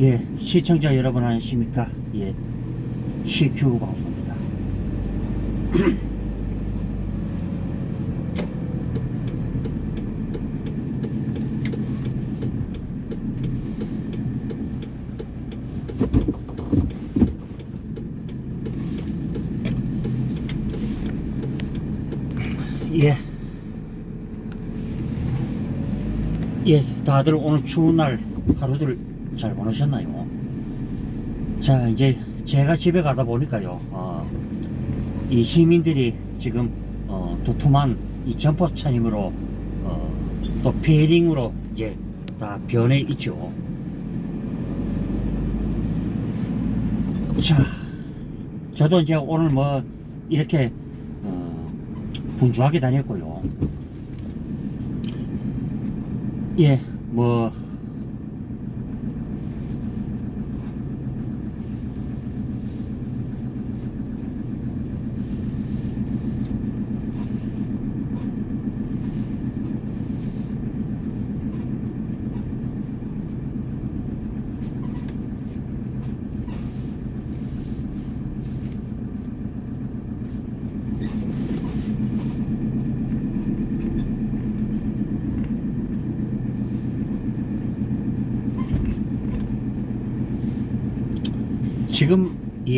예, 시청자 여러분 안녕하십니까? 예, CQ 방송입니다. 예. 예, 다들 오늘 추운 날 하루들 잘 보내셨나요? 자, 이제 제가 집에 가다 보니까요, 어, 이 시민들이 지금 어, 두툼한 이 점퍼 차림으로 어, 또 페링으로 이제 다 변해 있죠. 자, 저도 이제 오늘 뭐 이렇게 어, 분주하게 다녔고요. 예, 뭐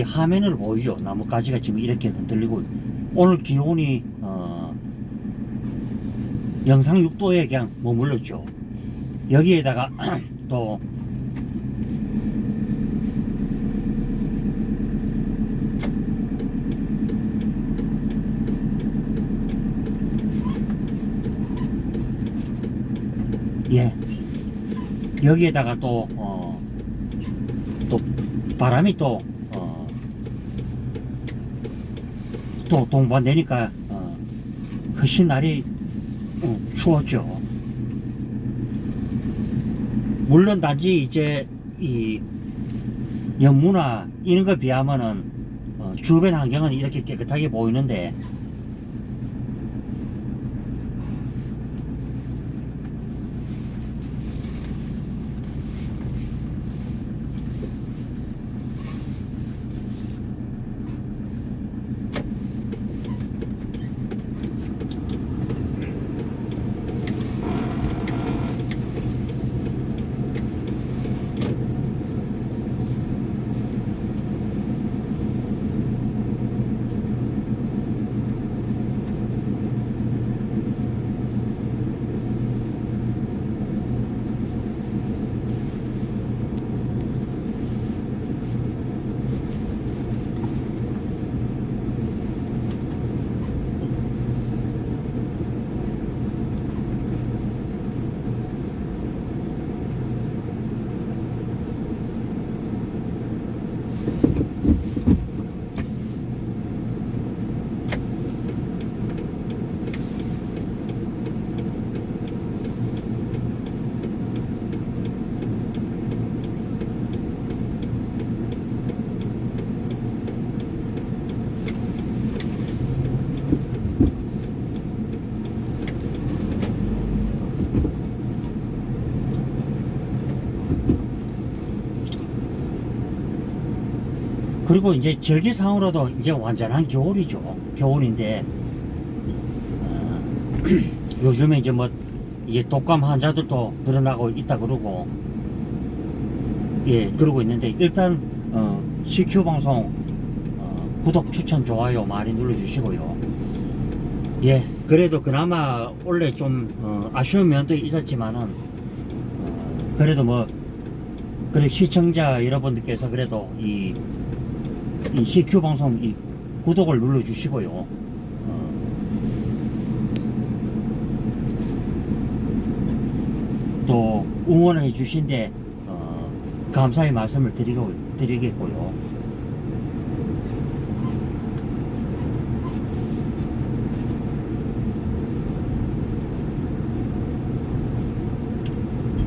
화면을 보이죠? 나뭇가지가 지금 이렇게 흔들리고 오늘 기온이 어, 영상 6도에 그냥 머물렀죠. 여기에다가 또 예. 여기에다가 또, 어, 또, 바람이 또, 어, 또 동반 되니까, 어, 훨씬 날이, 어, 추웠죠. 물론 단지 이제, 이, 연무나 이런 거 비하면은, 어, 주변 환경은 이렇게 깨끗하게 보이는데, 그리고 이제 절기상으로도 이제 완전한 겨울이죠. 겨울인데, 어, 요즘에 이제 뭐, 이제 독감 환자들도 늘어나고 있다 그러고, 예, 그러고 있는데, 일단, 어, CQ 방송, 어, 구독, 추천, 좋아요 많이 눌러주시고요. 예, 그래도 그나마 원래 좀, 어, 아쉬운 면도 있었지만은, 어, 그래도 뭐, 그래 시청자 여러분들께서 그래도 이, 이 CQ 방송 이 구독을 눌러 주시고요. 어, 또 응원해 주신데 어, 감사의 말씀을 드리고 드리겠고요.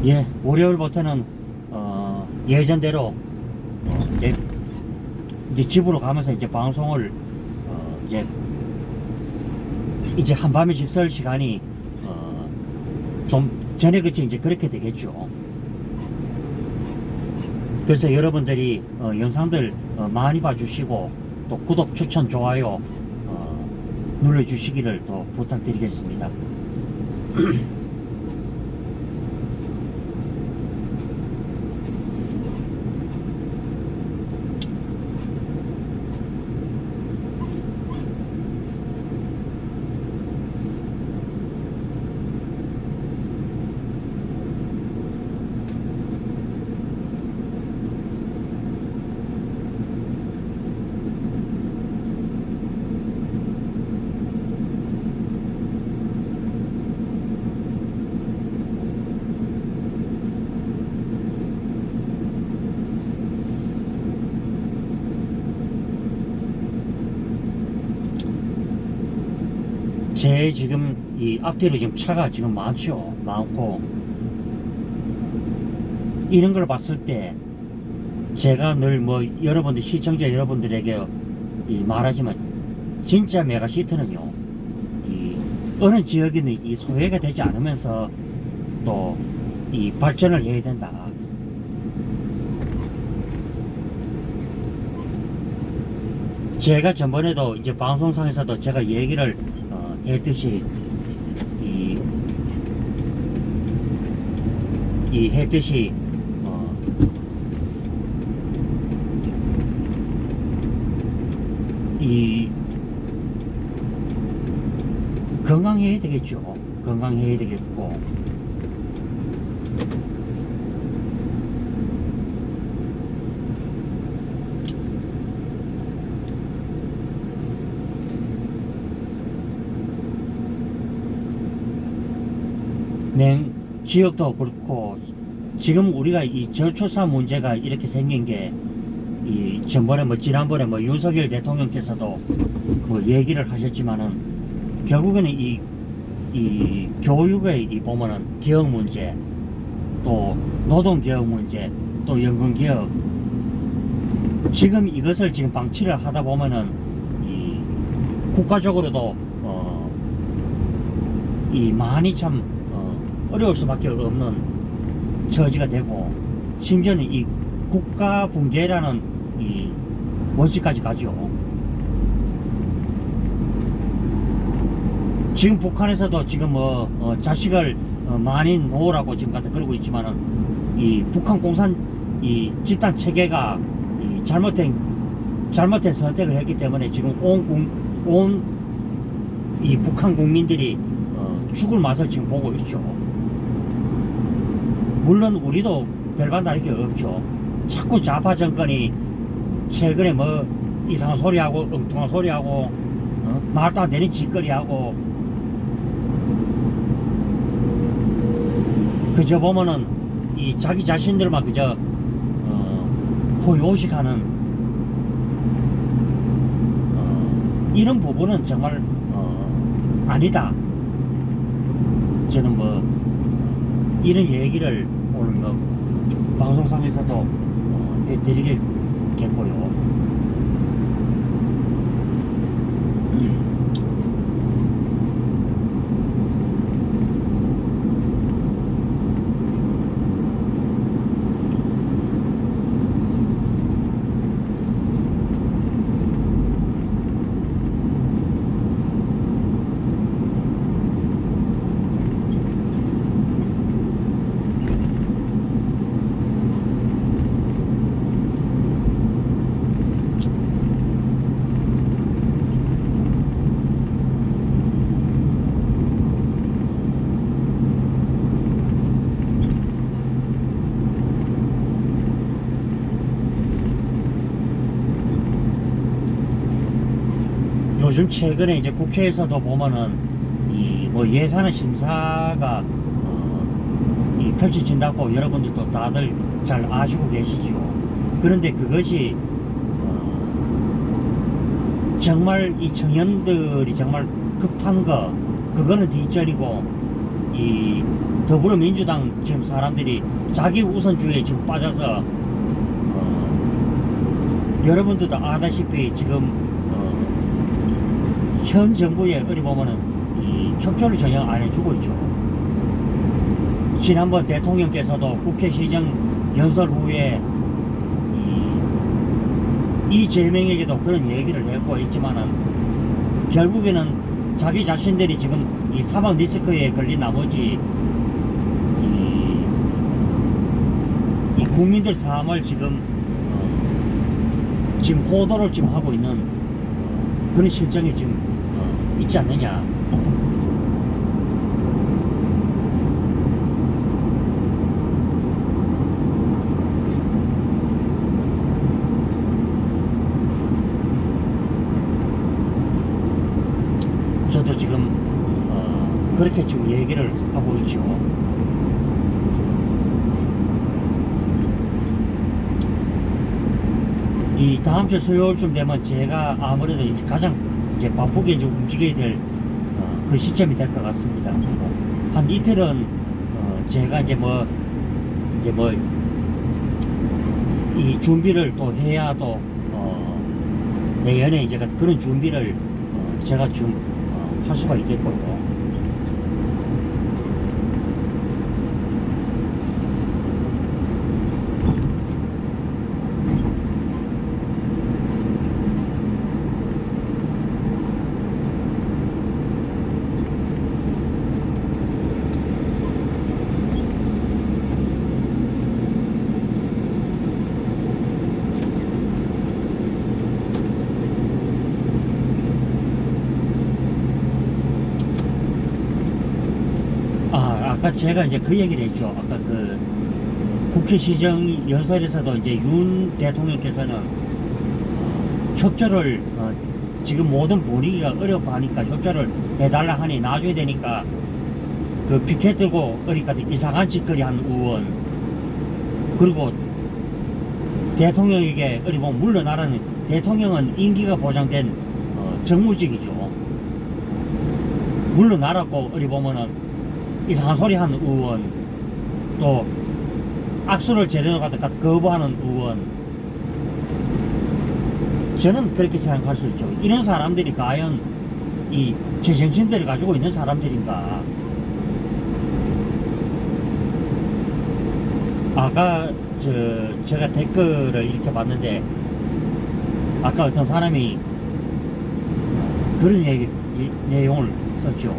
예, 월요일부터는 어, 예전대로 어, 이제 이제 집으로 가면서 이제 방송을 어 이제 이제 한밤에씩 쓸 시간이 어 좀 전에 그치 이제 그렇게 되겠죠. 그래서 여러분들이 어, 영상들 어, 많이 봐주시고 또 구독, 추천, 좋아요 어, 눌러주시기를 또 부탁드리겠습니다. 제 지금 이 앞뒤로 지금 차가 지금 많죠. 많고 이런 걸 봤을 때 제가 늘 뭐 여러분들 시청자 여러분들에게 이 말하지만 진짜 메가시티는요 이 어느 지역에는 이 소외가 되지 않으면서 또 이 발전을 해야 된다. 제가 전번에도 이제 방송상에서도 제가 얘기를 어, 했듯이 이, 이 했듯이 어, 이 건강해야 되겠죠. 건강해야 되겠고 지역도 그렇고 지금 우리가 이 저출산 문제가 이렇게 생긴 게 이 전번에 뭐 지난번에 뭐 윤석열 대통령께서도 뭐 얘기를 하셨지만은 결국에는 이, 이 교육의 이 보면은 개혁 문제 또 노동 개혁 문제 또 연금 개혁. 지금 이것을 지금 방치를 하다 보면은 이 국가적으로도 어, 이 많이 참 어, 어려울 수밖에 없는 처지가 되고 심지어는 이 국가 붕괴라는 이 원칙까지 가죠. 지금 북한에서도 지금 뭐 어, 자식을 어, 많이 놓으라고 지금 갖다 그러고 있지만은 이 북한 공산 이 집단 체계가 이 잘못된 잘못된 선택을 했기 때문에 지금 온온이 북한 국민들이 어, 죽을 맛을 지금 보고 있죠. 물론 우리도 별반 다를 게 없죠. 자꾸 좌파 정권이 최근에 뭐 이상한 소리하고 엉뚱한 소리하고 어? 말도 안 되는 짓거리하고 그저 보면은 이 자기 자신들만 그저 어, 호의호식하는 어, 이런 부분은 정말 어, 아니다. 저는 뭐 이런 얘기를 오늘 뭐 방송상에서도 어, 해드리겠고요. 요즘 최근에 이제 국회에서도 보면은 이 뭐 예산의 심사가 어, 이 펼쳐진다고 여러분들도 다들 잘 아시고 계시죠. 그런데 그것이 어, 정말 이 청년들이 정말 급한 거 그거는 뒷전이고 이 더불어민주당 지금 사람들이 자기 우선주의에 지금 빠져서 어, 여러분들도 아다시피 지금 어, 현 정부의 어디 보면은 이 협조를 전혀 안 해주고 있죠. 지난번 대통령께서도 국회 시정 연설 후에 이재명에게도 그런 얘기를 했고 있지만은 결국에는 자기 자신들이 지금 이 사망 리스크에 걸린 나머지 이, 이 국민들 삶을 지금 어, 지금 호도를 지금 하고 있는 어, 그런 실정이 지금 어, 있지 않느냐. 저도 지금 어, 그렇게 지금 얘기를 하고 있죠. 이 다음 주 수요일쯤 되면 제가 아무래도 이제 가장 이제 바쁘게 이제 움직여야 될 그 시점이 될 것 같습니다. 한 이틀은 어, 제가 이제 뭐 이제 뭐 이 준비를 또 해야 또 어, 내년에 이제 그런 준비를 어, 제가 어, 할 수가 있겠고요. 아, 아까 제가 이제 그 얘기를 했죠. 아까 그 국회 시정 연설에서도 이제 윤 대통령께서는 어, 협조를 어, 지금 모든 분위기가 어렵고 하니까 협조를 해달라 하니 나중에 되니까 그 피켓 들고 어리까 이상한 짓거리 한 의원 그리고 대통령에게 어리 보면 물러나라는 대통령은 임기가 보장된 어, 정무직이죠. 물러나라고 어리 보면은 이상한 소리 하는 의원 또 악수를 제대로 갖다 거부하는 의원. 저는 그렇게 생각할 수 있죠. 이런 사람들이 과연 이 제정신들을 가지고 있는 사람들인가? 아까 저 제가 댓글을 이렇게 봤는데 아까 어떤 사람이 그런 얘기 이 내용을 썼죠.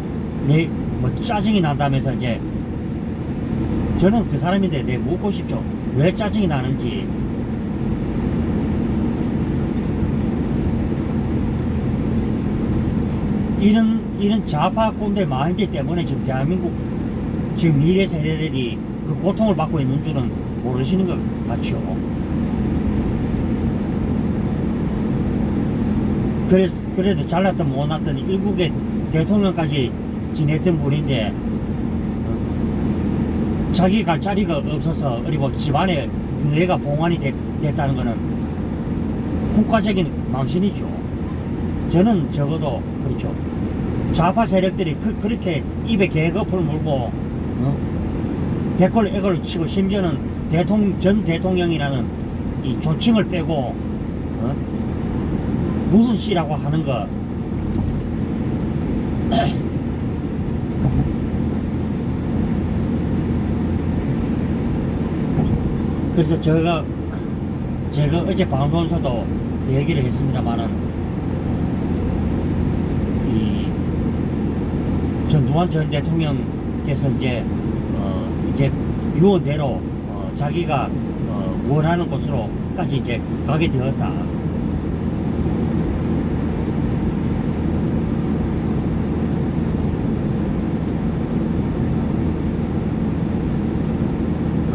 내 뭐 짜증이 난다면서 이제 저는 그 사람인데 내 묻고 싶죠. 왜 짜증이 나는지. 이런 이런 좌파 꼰대 마인드 때문에 지금 대한민국 지금 미래 세대들이 그 고통을 받고 있는 줄은 모르시는 것 같죠. 그래서 그래도 잘났든 못났든 일국의 대통령까지 지냈던 분인데 어, 자기 갈 자리가 없어서 그리고 집안에 유해가 봉환이 됐, 됐다는 거는 국가적인 망신이죠. 저는 적어도 그렇죠. 좌파 세력들이 그, 그렇게 입에 개거풀 물고 어? 백골 애골 치고 심지어는 대통령 전 대통령이라는 이 조칭을 빼고 어? 무슨 씨라고 하는 거 그래서 제가 제가 어제 방송에서도 얘기를 했습니다만은 이 전두환 전 대통령께서 이제 어 이제 유언대로 어 자기가 어 원하는 곳으로까지 이제 가게 되었다.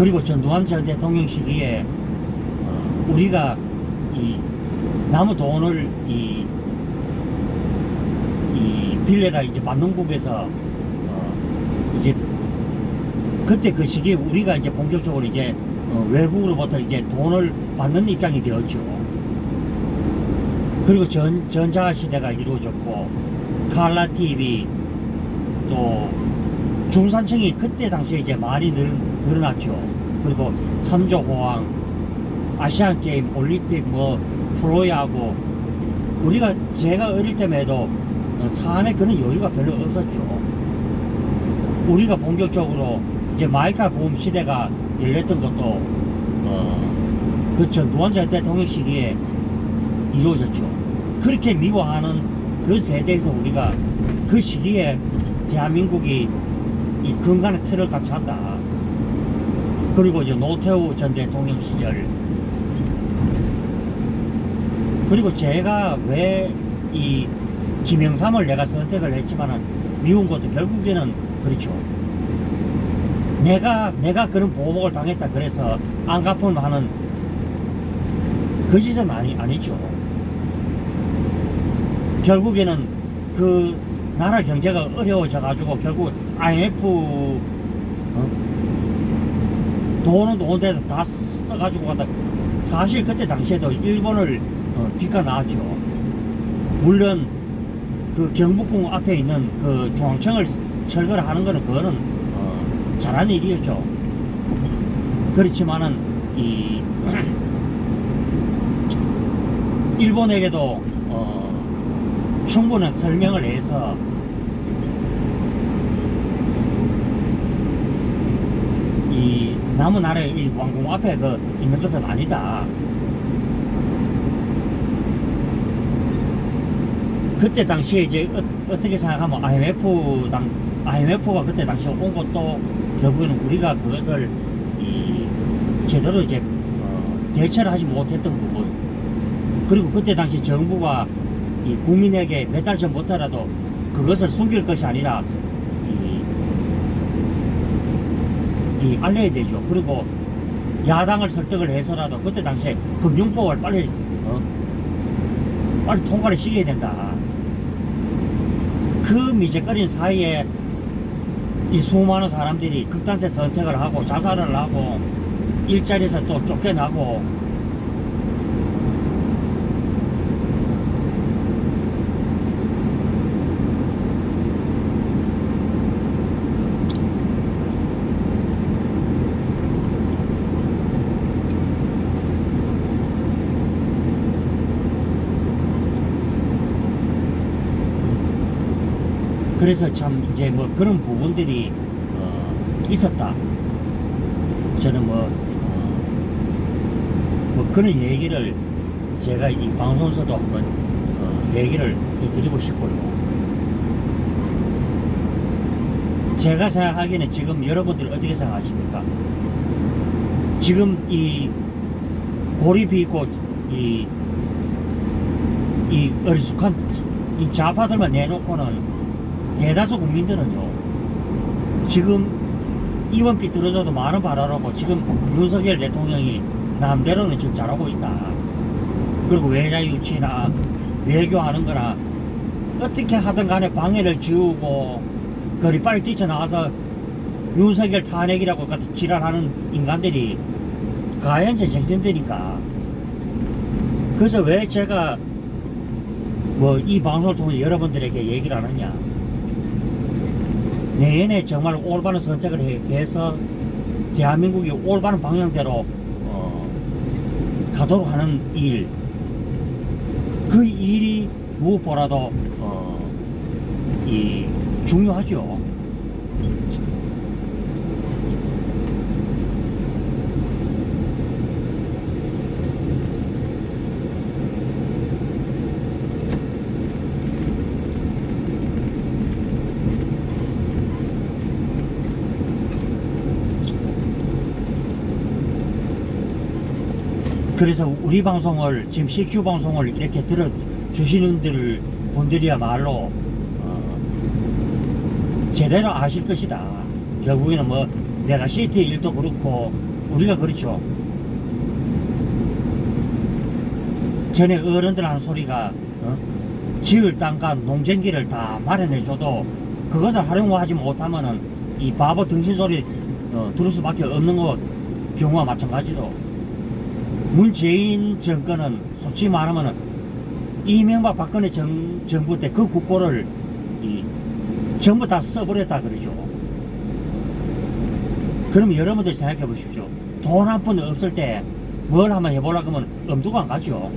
그리고 전두환 전 대통령 시기에 어, 우리가 이 남은 돈을 이, 이 빌려다 이제 반농국에서 어, 이제 그때 그 시기에 우리가 이제 본격적으로 이제 어, 외국으로부터 이제 돈을 받는 입장이 되었죠. 그리고 전, 전자 시대가 이루어졌고 칼라 TV 또 중산층이 그때 당시에 이제 많이 늘, 늘어났죠. 그리고 삼조 호황, 아시안 게임, 올림픽, 뭐 프로야구 우리가 제가 어릴 때만 해도 어, 삶에 그런 여유가 별로 없었죠. 우리가 본격적으로 이제 마이카 보험 시대가 열렸던 것도 어, 그 전두환 전 대통령 시기에 이루어졌죠. 그렇게 미워하는 그 세대에서 우리가 그 시기에 대한민국이 이 근간의 틀을 갖췄다. 그리고 이제 노태우 전 대통령 시절 그리고 제가 왜 이 김영삼을 내가 선택을 했지만은 미운 것도 결국에는 그렇죠. 내가 내가 그런 보복을 당했다 그래서 안 갚으면 하는 그 짓은 아니 아니죠. 결국에는 그 나라 경제가 어려워져 가지고 결국 IMF 어? 돈은 돈 데서 다 써가지고 갔다 사실 그때 당시에도 일본을 어, 빚가 나왔죠. 물론 그 경복궁 앞에 있는 그 중앙청을 철거를 하는 거는 그거는 어, 잘한 일이었죠. 그렇지만은 이 일본에게도 어, 충분한 설명을 해서 이 남은 나라의 이 왕궁 앞에 그 있는 것은 아니다. 그때 당시에 이제 어, 떻게 생각하면 IMF 당 IMF가 그때 당시에 온 것도 결국에는 우리가 그것을 이 제대로 이제 어, 대처를 하지 못했던 부분 그리고 그때 당시 정부가 이 국민에게 몇 달 전부터라도 그것을 숨길 것이 아니라 이, 이 알려야 되죠. 그리고 야당을 설득을 해서라도 그때 당시에 금융법을 빨리 어, 빨리 통과를 시켜야 된다. 그 미적거린 사이에 이 수많은 사람들이 극단적 선택을 하고 자살을 하고 일자리에서 또 쫓겨나고 그래서 참 이제 뭐 그런 부분들이 어, 있었다. 저는 뭐, 어, 뭐 그런 얘기를 제가 이 방송에서도 한번 어, 얘기를 해드리고 싶고요. 제가 생각하기에는 지금 여러분들 어떻게 생각하십니까? 지금 이 고립이 있고 이, 이 어리숙한 이 좌파들만 내놓고는 대다수 국민들은요 지금 이번 삐뚤어져도 많은 바라라고 지금 윤석열 대통령이 남대로는 지금 잘하고 있다. 그리고 외자 유치나 외교하는 거나 어떻게 하든 간에 방해를 지우고 거리 빨리 뛰쳐나가서 윤석열 탄핵이라고 같은 지랄하는 인간들이 가연체 정전되니까. 그래서 왜 제가 뭐 이 방송을 통해 여러분들에게 얘기를 안 하냐 내년에 정말 올바른 선택을 해- 해서 대한민국이 올바른 방향대로 어, 가도록 하는 일, 그 일이 무엇보다도 어, 이 중요하죠. 그래서 우리 방송을 지금 CQ 방송을 이렇게 들어 주시는 들 분들이야말로 어, 제대로 아실 것이다. 결국에는 뭐 내가 시티 일도 그렇고 우리가 그렇죠. 전에 어른들 하는 소리가 어? 지을 땅과 농전기를 다 마련해줘도 그것을 활용하지 못하면은 이 바보 등신 소리 어, 들을 수밖에 없는 것 경우와 마찬가지로 문재인 정권은 솔직히 말하면은 이명박 박근혜 정, 정부 때 그 국고를 이, 전부 다 써버렸다 그러죠. 그럼 여러분들 생각해 보십시오. 돈 한 푼 없을 때 뭘 한번 해보려고 하면 엄두가 안 가죠.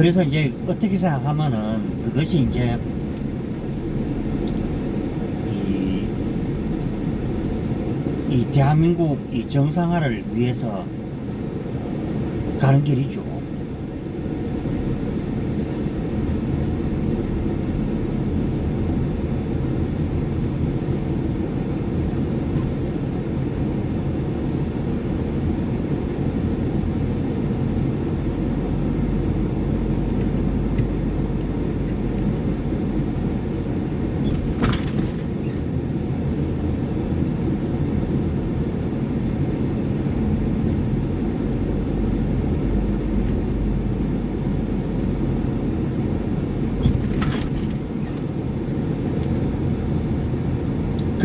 그래서 이제 어떻게 생각하면은 그것이 이제 이, 이 대한민국 이 정상화를 위해서 가는 길이죠.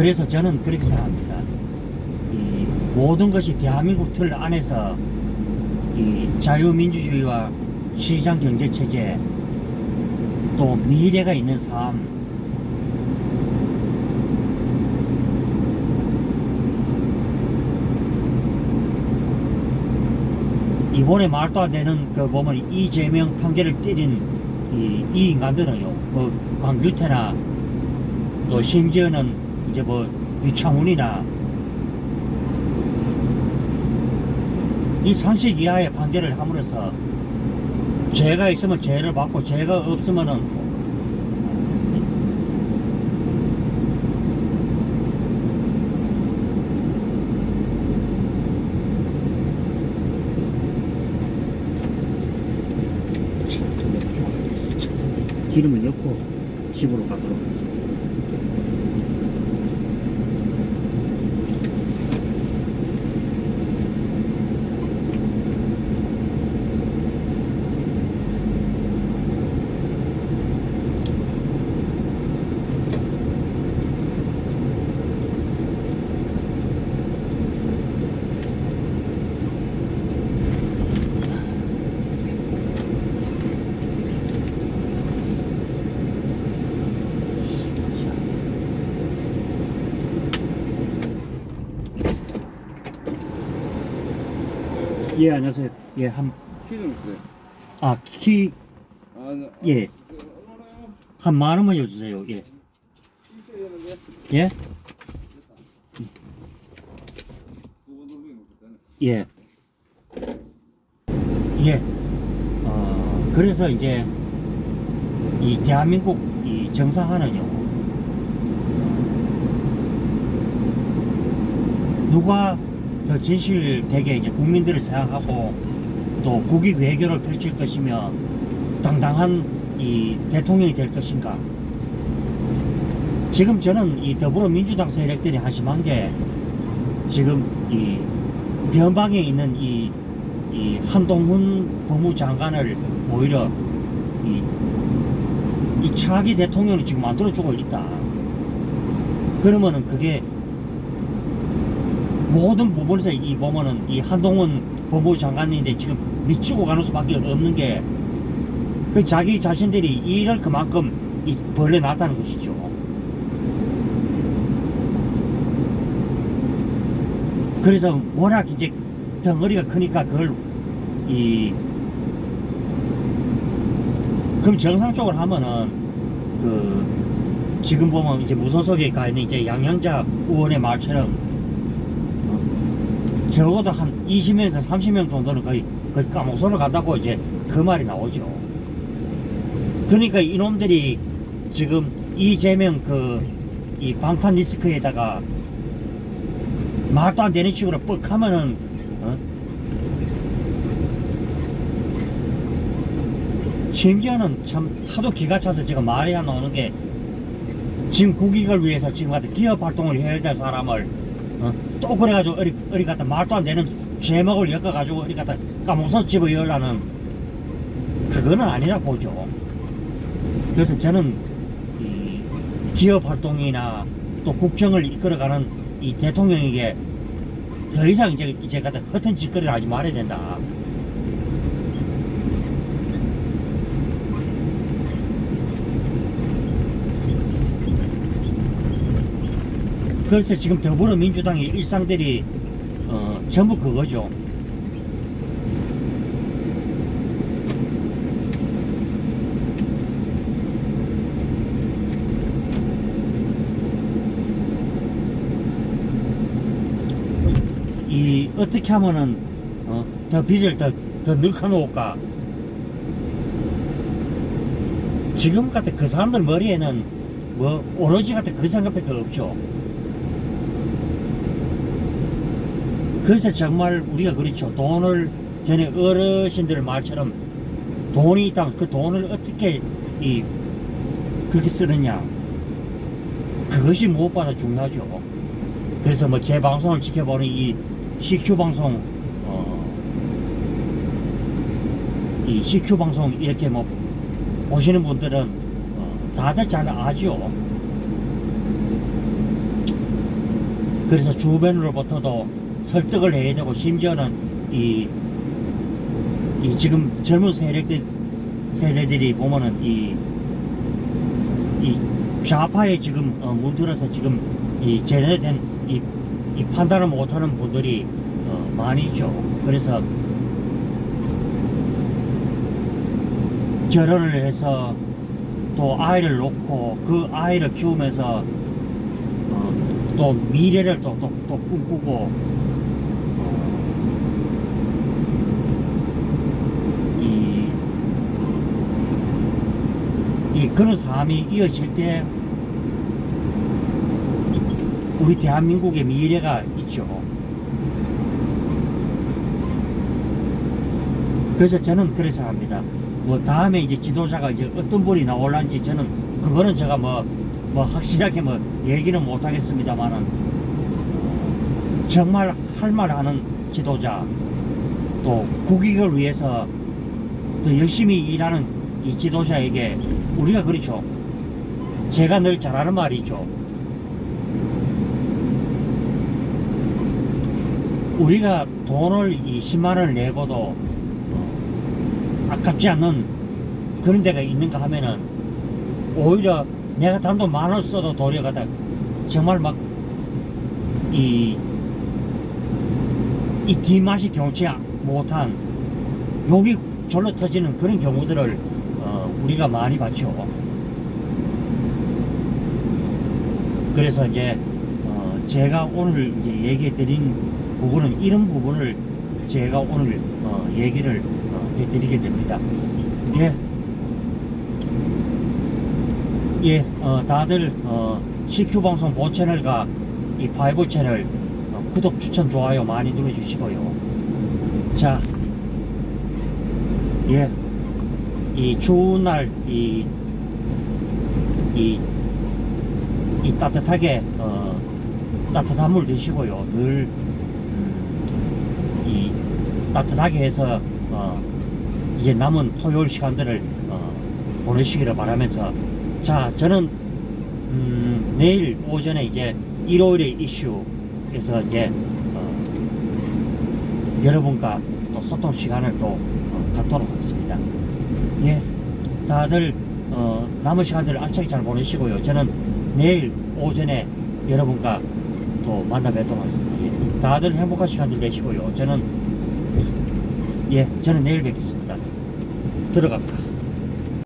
그래서 저는 그렇게 생각합니다. 이 모든 것이 대한민국 틀 안에서 이 자유민주주의와 시장 경제 체제 또 미래가 있는 삶 이번에 말도 안 되는 그 보면 이재명 판결을 때린 이, 이 인간들은요 뭐 광규태나 또 심지어는 이제 뭐 유창훈이나 이 상식 이하의 판결을 함으로써 죄가 있으면 죄를 받고 죄가 없으면은 기름을 넣고 집으로 가도록 예, 안녕하세요. 예, 한, 키는 그래. 아, 키, 아, 나- 예, 한 만 원만 여주세요. 예. 있어야 되는데. 예? 예. 예. 어, 그래서 이제, 이 대한민국 이 정상화는요, 누가 더 진실되게 이제 국민들을 생각하고 또 국익 외교를 펼칠 것이며 당당한 이 대통령이 될 것인가. 지금 저는 이 더불어민주당 세력들이 한심한 게 지금 이 변방에 있는 이, 이 한동훈 법무장관을 오히려 이, 이 차기 대통령을 지금 만들어주고 있다. 그러면은 그게 모든 부분에서 이 보면은 이 한동훈 법무장관인데 지금 미치고 가는 수밖에 없는 게 그 자기 자신들이 일을 그만큼 이 벌려놨다는 것이죠. 그래서 워낙 이제 덩어리가 크니까 그걸 이 그럼 정상적으로 하면은 그 지금 보면 이제 무소속에 가 있는 이제 양양자 의원의 말처럼 어, 적어도 한 20명에서 30명 정도는 거의 거의 까목선을 간다고 이제 그 말이 나오죠. 그러니까 이놈들이 지금 이재명 그 이 방탄 리스크에다가 말도 안 되는 식으로 뻑 하면은 어? 심지어는 참 하도 기가 차서 지금 말이 안 나오는 게 지금 국익을 위해서 지금 같은 기업 활동을 해야 될 사람을 어? 또 그래가지고 어리, 어리 갖다 말도 안 되는 제목을 엮어가지고 어리 갖다 까먹어서 집어 열라는 그거는 아니라 보죠. 그래서 저는 이 기업 활동이나 또 국정을 이끌어가는 이 대통령에게 더 이상 이제 이제 갖다 허튼 짓거리를 하지 말아야 된다. 그래서 지금 더불어민주당의 일상들이 어, 전부 그거죠. 이 어떻게 하면은 어, 더 빚을 더, 더 늘어놓을까 지금 같은 그 사람들 머리에는 뭐 오로지 같은 그 생각밖에 없죠 그래서 정말 우리가 그렇죠. 돈을 전에 어르신들 말처럼 돈이 있다면 그 돈을 어떻게 이 그렇게 쓰느냐. 그것이 무엇보다 중요하죠. 그래서 뭐 제 방송을 지켜보는 이 CQ 방송 어, 이 CQ 방송 이렇게 뭐 보시는 분들은 어, 다들 잘 아죠. 그래서 주변으로부터도 설득을 해야 되고 심지어는 이, 이 지금 젊은 세력들 세대들이 보면은 이, 이 좌파에 지금 어, 물들어서 지금 이 제대된 이, 이 판단을 못하는 분들이 어, 많이 있죠. 그래서 결혼을 해서 또 아이를 놓고 그 아이를 키우면서 어, 또 미래를 또, 또, 또 꿈꾸고 어, 이, 이 그런 삶이 이어질 때 우리 대한민국의 미래가 있죠. 그래서 저는 그래서 합니다. 뭐 다음에 이제 지도자가 이제 어떤 분이 나올란지 저는 그거는 제가 뭐, 뭐 확실하게 뭐 얘기는 못 하겠습니다만은 정말 할 말 하는 지도자 또 국익을 위해서 더 열심히 일하는 이 지도자에게 우리가 그렇죠. 제가 늘 잘하는 말이죠. 우리가 돈을 20만 원을 내고도 어, 아깝지 않는 그런 데가 있는가 하면은 오히려 내가 단돈 만 원 써도 도려가다 정말 막 이 이 뒷맛이 경치 못한 욕이 절로 터지는 그런 경우들을 어, 우리가 많이 봤죠. 그래서 이제 어, 제가 오늘 이제 얘기해 드린 부분은 이런 부분을 제가 오늘 어, 얘기를 어, 해드리게 됩니다. 예, 예, 어, 다들 어, CQ 방송 본 채널과 이 바이브 채널 어, 구독, 추천, 좋아요 많이 눌러주시고요. 자, 예, 이 추운 날, 이, 이, 이 따뜻하게, 어, 따뜻한 물 드시고요. 늘, 음, 이, 따뜻하게 해서, 어, 이제 남은 토요일 시간들을, 어, 보내시기를 바라면서, 자, 저는, 음, 내일 오전에 이제 일요일의 이슈에서 이제, 어, 여러분과 또 소통 시간을 또 어, 갖도록. 예, 다들 어, 남은 시간들 알차게 잘 보내시고요. 저는 내일 오전에 여러분과 또 만나 뵙도록 하겠습니다. 예, 다들 행복한 시간들 되시고요. 저는 예, 저는 내일 뵙겠습니다. 들어갑니다.